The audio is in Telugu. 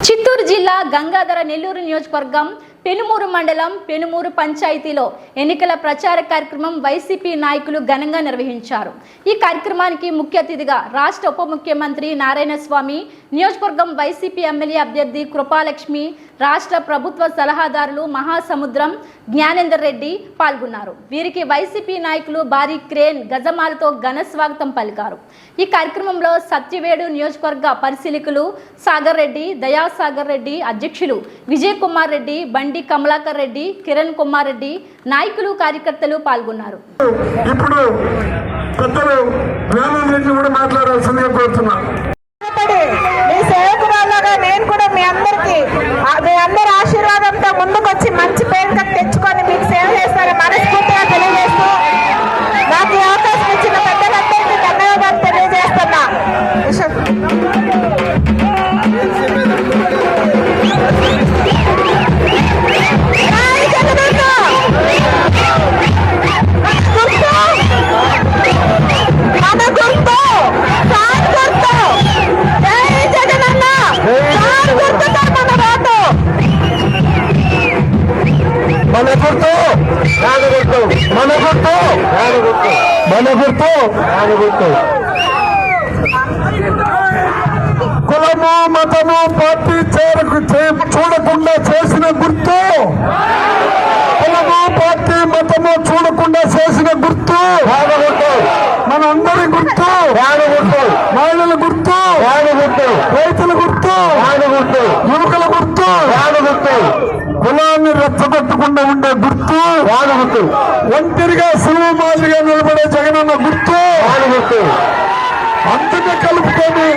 చిత్తూరు జిల్లా గంగాధర నెల్లూరు నియోజకవర్గం పెనుమూరు మండలం పెనుమూరు పంచాయతీలో ఎన్నికల ప్రచార కార్యక్రమం వైసీపీ నాయకులు ఘనంగా నిర్వహించారు. ఈ కార్యక్రమానికి ముఖ్య అతిథిగా రాష్ట్ర ఉప ముఖ్యమంత్రి నారాయణస్వామి నియోజకవర్గం వైసీపీ ఎమ్మెల్యే అభ్యర్థి కృపాలక్ష్మి రాష్ట్ర ప్రభుత్వ సలహాదారులు మహాసముద్రం జ్ఞానేందర్ రెడ్డి పాల్గొన్నారు. వీరికి వైసీపీ నాయకులు భారీ క్రేన్ గజమాలతో ఘన స్వాగతం పలికారు. ఈ కార్యక్రమంలో సత్యవేడు నియోజకవర్గ పరిశీలకులు సాగర్ రెడ్డి దయాసాగర్ రెడ్డి అధ్యక్షులు విజయ్ కుమార్ రెడ్డి బండి కమలాకర్ రెడ్డి కిరణ్ కుమార్ రెడ్డి నాయకులు కార్యకర్తలు పాల్గొన్నారు. ఇప్పుడు పెద్దలు జ్ఞానం రెడ్డి కూడా మాట్లాడాల్సిందిగా కోరుతున్నా. మీ సేవకురాలుగా నేను కూడా మీ అందరికి మీ అందరి ఆశీర్వాదంతో మన గుర్తు రాగ గుర్తు మన గుర్తు రాగ గుర్తు మన గుర్తు కులము మతము పార్టీ చేరకు చూడకుండా చేసిన గుర్తు. కులము పార్టీ మతము చూడకుండా చేసిన గుర్తు రాగ గుర్తు మన అందరి గుర్తు రాగ గుర్తు మహిళల గుర్తు రాగ గుర్తు రైతుల గుర్తు రాగ గుర్తు యువకుల గుర్తు రాగ గుర్తు కులాన్ని రెచ్చగొట్టకుండా ఉండే గుర్తు. రాగ గుర్తు. ఒంటరిగా సులువు మాదిరిగా నిలబడే జగనన్న గుర్తు. రాగ గుర్తు. అంతగా కలుపుకొని.